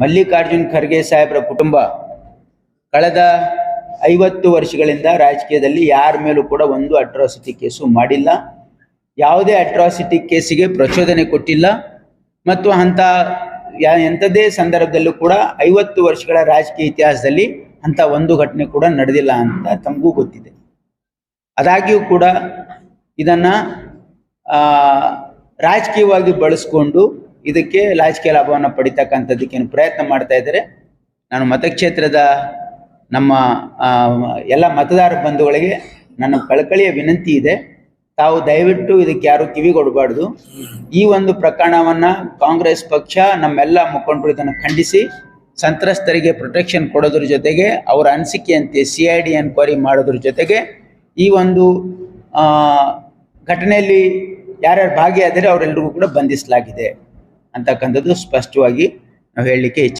ಮಲ್ಲಿಕಾರ್ಜುನ್ ಖರ್ಗೆ ಸಾಹೇಬ್ರ ಕುಟುಂಬ ಕಳೆದ ಐವತ್ತು ವರ್ಷಗಳಿಂದ ರಾಜಕೀಯದಲ್ಲಿ ಯಾರ ಮೇಲೂ ಕೂಡ ಒಂದು ಅಟ್ರಾಸಿಟಿ ಕೇಸು ಮಾಡಿಲ್ಲ. ಯಾವುದೇ ಅಟ್ರಾಸಿಟಿ ಕೇಸಿಗೆ ಪ್ರಚೋದನೆ ಕೊಟ್ಟಿಲ್ಲ. ಮತ್ತು ಅಂಥ ಯಾ ಎಂಥದೇ ಸಂದರ್ಭದಲ್ಲೂ ಕೂಡ ಐವತ್ತು ವರ್ಷಗಳ ರಾಜಕೀಯ ಇತಿಹಾಸದಲ್ಲಿ ಅಂಥ ಒಂದು ಘಟನೆ ಕೂಡ ನಡೆದಿಲ್ಲ ಅಂತ ತಮಗೂ ಗೊತ್ತಿದೆ. ಅದಾಗಿಯೂ ಕೂಡ ಇದನ್ನು ರಾಜಕೀಯವಾಗಿ ಬಳಸ್ಕೊಂಡು ಇದಕ್ಕೆ ರಾಜಕೀಯ ಲಾಭವನ್ನು ಪಡಿತಕ್ಕಂಥದ್ದಕ್ಕೆ ಏನು ಪ್ರಯತ್ನ ಮಾಡ್ತಾ ಇದ್ದಾರೆ. ನಾನು ಮತಕ್ಷೇತ್ರದ ನಮ್ಮ ಎಲ್ಲ ಮತದಾರ ಬಂಧುಗಳಿಗೆ ನನ್ನ ಕಳಕಳಿಯ ವಿನಂತಿ ಇದೆ. ತಾವು ದಯವಿಟ್ಟು ಇದಕ್ಕೆ ಯಾರು ಕಿವಿಗೊಡಬಾರ್ದು ಈ ಒಂದು ಪ್ರಕರಣವನ್ನ ಕಾಂಗ್ರೆಸ್ ಪಕ್ಷ ನಮ್ಮೆಲ್ಲ ಮುಖಂಡರು ಇದನ್ನು ಖಂಡಿಸಿ, ಸಂತ್ರಸ್ತರಿಗೆ ಪ್ರೊಟೆಕ್ಷನ್ ಕೊಡೋದ್ರ ಜೊತೆಗೆ, ಅವರ ಅನಿಸಿಕೆಯಂತೆ ಸಿ ಐ ಡಿ ಎನ್ಕ್ವೈರಿ ಮಾಡೋದ್ರ ಜೊತೆಗೆ, ಈ ಒಂದು ಘಟನೆಯಲ್ಲಿ ಯಾರ್ಯಾರು ಭಾಗಿಯಾದರೆ ಅವರೆಲ್ಲರಿಗೂ ಕೂಡ ಬಂಧಿಸಲಾಗಿದೆ. ಅಂತಕ್ಕಂಥದ್ದು ಸ್ಪಷ್ಟವಾಗಿ ನಾವು ಹೇಳಲಿಕ್ಕೆ ಇಚ್ಛೆ